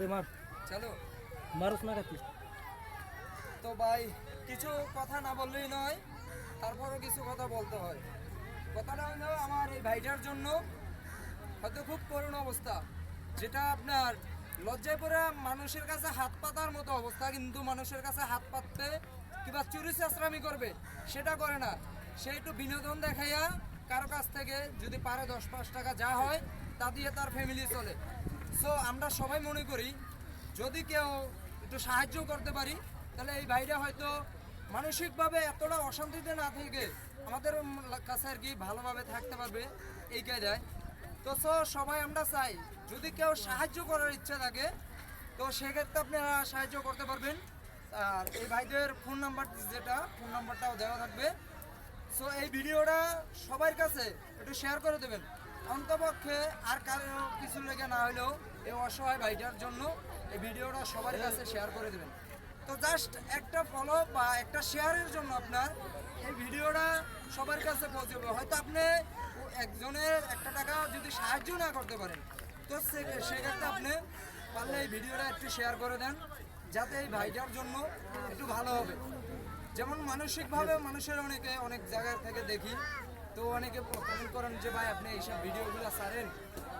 দে মার চলো। মারুস না কাটি তো ভাই কিছু কথা না বললেই নয় তারপরও কিছু কথা বলতে হয়। কথাটা হলো আমার এই ভাইটার জন্য হয়তো খুব করুণ অবস্থা যেটা আপনার লজ্জায় পড়ে মানুষের কাছে হাত পাতার মতো অবস্থা কিন্তু মানুষের কাছে হাত পাততে কিংবা চুরি চাষরামি করবে সেটা করে না। সে একটু বিনোদন দেখাইয়া কারও কাছ থেকে যদি পারে দশ পাঁচ টাকা যা হয় তা দিয়ে তার ফ্যামিলি চলে। সো আমরা সবাই মনে করি, যদি কেউ একটু সাহায্য করতে পারি, তাহলে এই ভাইরা হয়তো মানসিকভাবে এতটা অশান্তিতে না থেকে আমাদের কাছে আর কি ভালোভাবে থাকতে পারবে এই কায়দায়। তো সো সবাই আমরা চাই, যদি কেউ সাহায্য করার ইচ্ছা থাকে, তো সেক্ষেত্রে আপনারা সাহায্য করতে পারবেন। আর এই ভাইদের ফোন নাম্বার যেটা, ফোন নাম্বারটাও দেওয়া থাকবে। সো এই ভিডিওটা সবার কাছে একটু শেয়ার করে দেবেন। অন্তপক্ষে আর কারও কিছু লেগে না হলেও এই অসহায় ভাইটার জন্য এই ভিডিওটা সবার কাছে শেয়ার করে দেবেন। তো জাস্ট একটা ফলো বা একটা শেয়ারের জন্য আপনার এই ভিডিওটা সবার কাছে পৌঁছবে। হয়তো আপনি একজনের একটা টাকা যদি সাহায্য না করতে পারেন, তো সেক্ষেত্রে আপনি পারলে এই ভিডিওটা একটু শেয়ার করে দেন, যাতে এই ভাইটার জন্য একটু ভালো হবে। যেমন মানসিকভাবে মানুষের অনেকে অনেক জায়গা থেকে দেখি তো অনেকে কমেন্ট করেন যে, ভাই, আপনি এইসব ভিডিওগুলো সারেন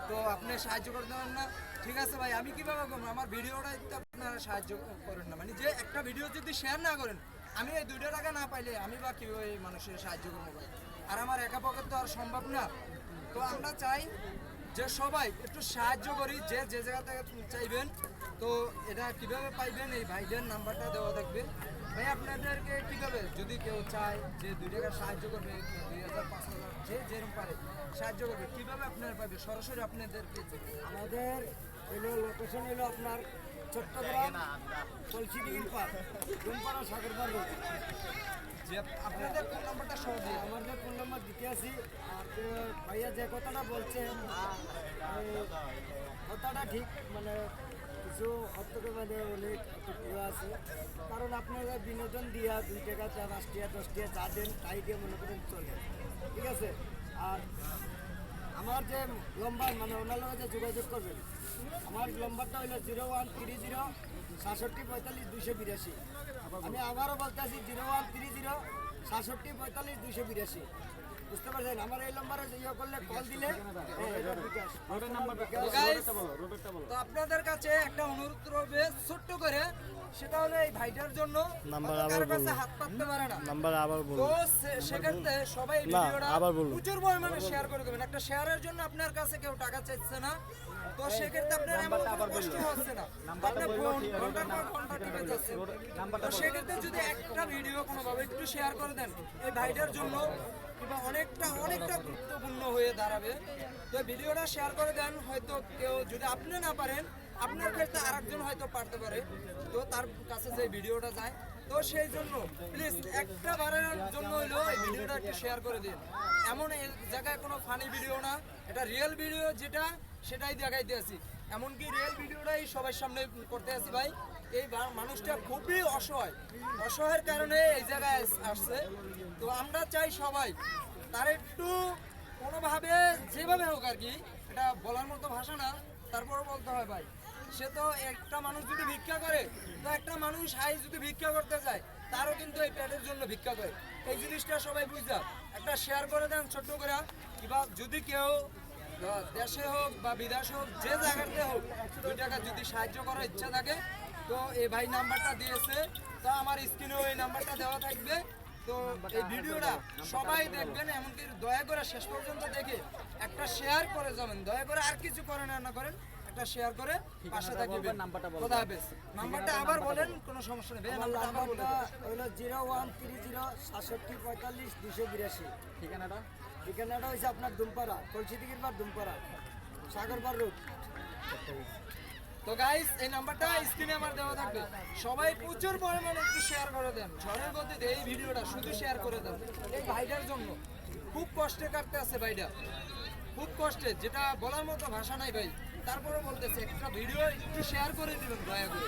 তো আপনি সাহায্য করে দেবেন না। ঠিক আছে, ভাই, আমি কীভাবে করব? আমার ভিডিওটা আপনারা সাহায্য করেন না। মানে যে একটা ভিডিও যদি শেয়ার না করেন, আমি এই দুইটা টাকা না পাইলে আমি বা কীভাবে মানুষের সাহায্য করব, ভাই? আর আমার একা পক্ষে তো আর সম্ভব না। তো আমরা চাই যে সবাই একটু সাহায্য করি, যে যে জায়গা থেকে চাইবেন, তো এটা কীভাবে পাইবেন, এই ভাইদের নাম্বারটা দেওয়া থাকবে। ভাই, আপনাদেরকে কীভাবে যদি কেউ চায় যে দুই টাকা সাহায্য করবে দুই হাজার, পাঁচ হাজার, যে যেরকম পারে, সাহায্য করবে, কীভাবে আপনার পাবে সরাসরি আপনাদেরকে আমাদের হলো লোকেশন হলো আপনার চট্টগ্রাম কলসি ডিমপার ডিমপাড়া সাগরপাড় রোড। যে আপনাদের ফোন নাম্বারটা সহ দিয়ে আমাদের ফোন নাম্বার দিতে আসি। আর ভাইয়া যে কথাটা বলছেন কথাটা ঠিক মানে কিছু মানে অনেক প্রিয় আছে। কারণ আপনারা বিনোদন দিয়া দুই টাকা চা পাঁচ টাকা দশ টাকা চা দেন তাই দিয়ে মনে করেন চলে। ঠিক আছে? আর আমার যে নম্বর মানে ওনার যে যোগাযোগ করবেন, আমার নম্বরটা হলো জিরো ওয়ান থ্রি জিরো সাতষট্টি পঁয়তাল্লিশ দুইশো বিরাশি। আমি আবারও বলতে আছি জিরো ওয়ান থ্রি জিরো সাতষট্টি পঁয়তাল্লিশ দুইশো বিরাশি। বুঝতে পারছেন? আমার এই নম্বরে ইয়ে করলে কল দিলে। তো আপনাদের কাছে একটা অনুরোধ রবে ছোট্ট করে সেটা হলো এই ভাইটার জন্য। নাম্বার আবার কাছে বলুন। হাত পাততে পারে না। নাম্বার আবার তো বলুন। সে- সেক্ষেত্রে সবাই ভিডিওটা আবার বলুন। প্রচুর পরিমাণে শেয়ার করে দেবেন। একটা শেয়ারের জন্য আপনার কাছে কেউ টাকা চাইছে না। তো সেক্ষেত্রে আপনার এমন কোনো কষ্ট হচ্ছে না। আপনার ফোন ঘণ্টার পর ঘণ্টা টিপে যাচ্ছে তো সেক্ষেত্রে যদি একটা ভিডিও কোনোভাবে একটু শেয়ার করে দেন এই ভাইটার জন্য কিংবা অনেকটা অনেকটা গুরুত্বপূর্ণ হয়ে দাঁড়াবে। তো ভিডিওটা শেয়ার করে দেন, হয়তো কেউ যদি আপনি না পারেন, আপনার ক্ষেত্রে আরেকজন হয়তো পারতে পারে। তো তার কাছে যে ভিডিওটা যায়, তো সেই জন্য প্লিজ একটা বারের জন্য হইলেও এই ভিডিওটা একটু শেয়ার করে দিন। এমন এই জায়গায় কোনো ফানি ভিডিও না, এটা রিয়েল ভিডিও যেটা, সেটাই দেখাইতে আছি। এমনকি রিয়েল ভিডিওটাই সবার সামনে করতে আছি ভাই। এই মানুষটা খুবই অসহায়। অসহায়ের কারণে এই জায়গায় আসছে। তো আমরা চাই সবাই তার একটু কোনোভাবে যেভাবে হোক আর কি, এটা বলার মতো ভাষা না, তারপরও বলতে হয় ভাই। সে তো একটা মানুষ যদি ভিক্ষা করে, তো একটা মানুষ হাই যদি ভিক্ষা করতে যায় তারও কিন্তু এই পেটের জন্য ভিক্ষা করে। এই জিনিসটা সবাই বুঝা। একটা শেয়ার করে দেন ছোট্ট করে, কিংবা যদি কেউ দেশে হোক বা বিদেশে হোক, যে জায়গাতে হোক, দুই টাকা যদি সাহায্য করার ইচ্ছা থাকে তো এই ভাই নাম্বারটা দিয়েছে তো আমার স্ক্রিনেও এই নাম্বারটা দেওয়া থাকবে। তো এই ভিডিওটা সবাই দেখবেন এমনকি দয়া করে শেষ পর্যন্ত দেখে একটা শেয়ার করে যাবেন। দয়া করে আর কিছু করেন না করেন একটা শেয়ার করে পাশে থাকবেন নাম্বারটা খোদা হাফেজ নাম্বারটা আবার বলেন কোনো সমস্যা নেই। নাম্বারটা। হলো জিরো ওয়ান থ্রি জিরো সাতষট্টি পঁয়তাল্লিশ দুশো বিরাশি। ঠিকানাটা? ঠিকানাটা হচ্ছে আপনার দুমপাড়া কলসিদিগির বার দুমপাড়া সাগরপাড় রোড। তো গাইস এই নাম্বারটা স্ক্রিনে আমার দেওয়া থাকবে। সবাই প্রচুর পরিমাণে একটু শেয়ার করে দেন। ঝড়ের গতিতে এই ভিডিওটা শুধু শেয়ার করে দেন। এই ভাইটার জন্য খুব কষ্টে কাটতে আছে ভাইটা। খুব কষ্টে, যেটা বলার মতো ভাষা নাই ভাই। তারপরে বলতেছে, একটা ভিডিও একটু শেয়ার করে দিবেন, দয়া করে।